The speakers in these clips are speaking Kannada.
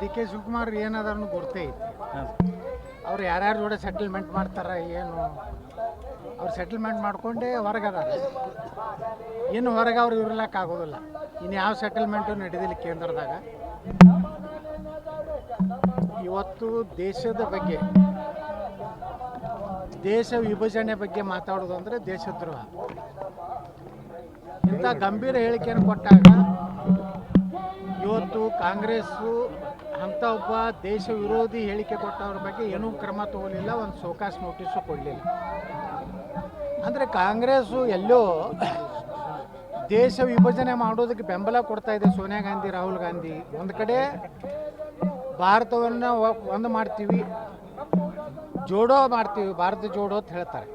ಡಿ ಕೆ ಶಿವಕುಮಾರ್ ಏನಾದ್ರೂ ಗೊತ್ತೇ ಐತಿ. ಅವ್ರು ಯಾರ್ಯಾರ ಜೋಡೆ ಸೆಟಲ್ಮೆಂಟ್ ಮಾಡ್ತಾರ ಏನು? ಅವ್ರು ಸೆಟಲ್ಮೆಂಟ್ ಮಾಡ್ಕೊಂಡೇ ಹೊರಗದಾರ. ಇನ್ನು ಹೊರಗೆ ಅವ್ರು ಇರ್ಲಕ್ಕೆ ಆಗೋದಿಲ್ಲ. ಇನ್ನು ಯಾವ ಸೆಟಲ್ಮೆಂಟು ನಡೆದಿಲ್ಲ ಕೇಂದ್ರದಾಗ. ಇವತ್ತು ದೇಶದ ಬಗ್ಗೆ ದೇಶ ವಿಭಜನೆ ಬಗ್ಗೆ ಮಾತಾಡೋದು ಅಂದರೆ ದೇಶದ್ರೋಹ. ಇಂಥ ಗಂಭೀರ ಹೇಳಿಕೆಯನ್ನು ಕೊಟ್ಟಾಗ ಇವತ್ತು ಕಾಂಗ್ರೆಸ್ಸು ಅಂಥ ಒಬ್ಬ ದೇಶ ವಿರೋಧಿ ಹೇಳಿಕೆ ಕೊಟ್ಟವ್ರ ಬಗ್ಗೆ ಏನೂ ಕ್ರಮ ತಗೊಳ್ಳಿಲ್ಲ, ಒಂದು ಸೋಕಾಸ್ ನೋಟಿಸು ಕೊಡಲಿಲ್ಲ. ಅಂದರೆ ಕಾಂಗ್ರೆಸ್ಸು ಎಲ್ಲೋ ದೇಶ ವಿಭಜನೆ ಮಾಡೋದಕ್ಕೆ ಬೆಂಬಲ ಕೊಡ್ತಾ ಇದೆ ಸೋನಿಯಾ ಗಾಂಧಿ, ರಾಹುಲ್ ಗಾಂಧಿ. ಒಂದು ಕಡೆ ಭಾರತವನ್ನು ಒಂದು ಮಾಡ್ತೀವಿ, ಜೋಡೋ ಮಾಡ್ತೀವಿ, ಭಾರತ ಜೋಡೋ ಅಂತ ಹೇಳ್ತಾರೆ.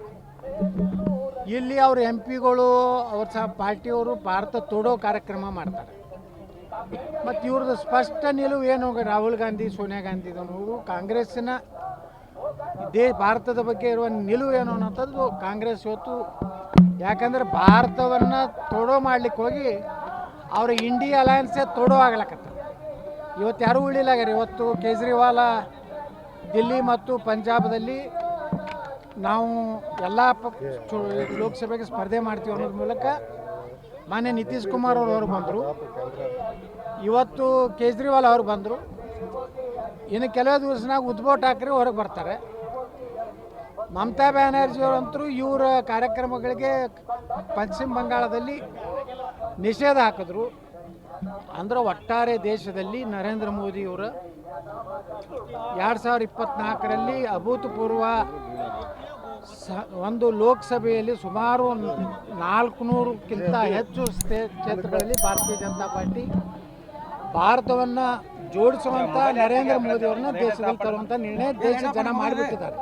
ಇಲ್ಲಿ ಅವ್ರ ಎಂ ಪಿಗಳು ಅವ್ರ ಸಹ ಪಾರ್ಟಿಯವರು ಭಾರತ ತೋಡೋ ಕಾರ್ಯಕ್ರಮ ಮಾಡ್ತಾರೆ. ಮತ್ತು ಇವ್ರದ್ದು ಸ್ಪಷ್ಟ ನಿಲುವು ಏನು? ರಾಹುಲ್ ಗಾಂಧಿ, ಸೋನಿಯಾ ಗಾಂಧಿದವರು ಕಾಂಗ್ರೆಸ್ಸಿನ ದೇ ಭಾರತದ ಬಗ್ಗೆ ಇರುವ ನಿಲುವು ಏನು ಅನ್ನೋಂಥದ್ದು ಕಾಂಗ್ರೆಸ್ ಇವತ್ತು ಯಾಕಂದ್ರೆ ಭಾರತವನ್ನು ತೊಡೋ ಮಾಡ್ಲಿಕ್ಕೆ ಹೋಗಿ ಅವ್ರ ಇಂಡಿಯಾ ಅಲಯನ್ಸೇ ತೊಡೋ ಆಗ್ಲಕತ್ತ ಇವತ್ತು ಯಾರೂ ಉಳಿಲಾಗ್ಯಾರ? ಇವತ್ತು ಕೇಜ್ರಿವಾಲ ದಿಲ್ಲಿ ಮತ್ತು ಪಂಜಾಬ್ದಲ್ಲಿ ನಾವು ಎಲ್ಲ ಲೋಕಸಭೆಗೆ ಸ್ಪರ್ಧೆ ಮಾಡ್ತೀವಿ ಅನ್ನೋದ್ರ ಮೂಲಕ ಮಾನ್ಯ ನಿತೀಶ್ ಕುಮಾರ್ ಅವರು ಬಂದರು. ಇವತ್ತು ಕೇಜ್ರಿವಾಲ್ ಅವ್ರು ಬಂದರು. ಇನ್ನು ಕೆಲವೇ ದಿವಸನಾಗ ಉದ್ಭವ್ ಠಾಕ್ರೆ ಹೊರಗೆ ಬರ್ತಾರೆ. ಮಮತಾ ಬ್ಯಾನರ್ಜಿ ಅವರಂತರೂ ಇವರ ಕಾರ್ಯಕ್ರಮಗಳಿಗೆ ಪಶ್ಚಿಮ ಬಂಗಾಳದಲ್ಲಿ ನಿಷೇಧ ಹಾಕಿದ್ರು. ಅಂದ್ರೆ ಒಟ್ಟಾರೆ ದೇಶದಲ್ಲಿ ನರೇಂದ್ರ ಮೋದಿಯವರ ಎರಡು ಸಾವಿರದ ಇಪ್ಪತ್ನಾಲ್ಕರಲ್ಲಿ ಅಭೂತಪೂರ್ವ ಸ ಒಂದು ಲೋಕಸಭೆಯಲ್ಲಿ ಸುಮಾರು ನಾಲ್ಕುನೂರಕ್ಕಿಂತ ಹೆಚ್ಚು ಸ್ಟೇ ಕ್ಷೇತ್ರಗಳಲ್ಲಿ ಭಾರತೀಯ ಜನತಾ ಪಾರ್ಟಿ ಭಾರತವನ್ನು ಜೋಡಿಸುವಂಥ ನರೇಂದ್ರ ಮೋದಿ ಅವ್ರನ್ನ ದೇಶದಲ್ಲಿ ತರುವಂಥ ನಿರ್ಣಯ ದೇಶದ ಜನ ಮಾಡಿಬಿಟ್ಟಿದ್ದಾರೆ.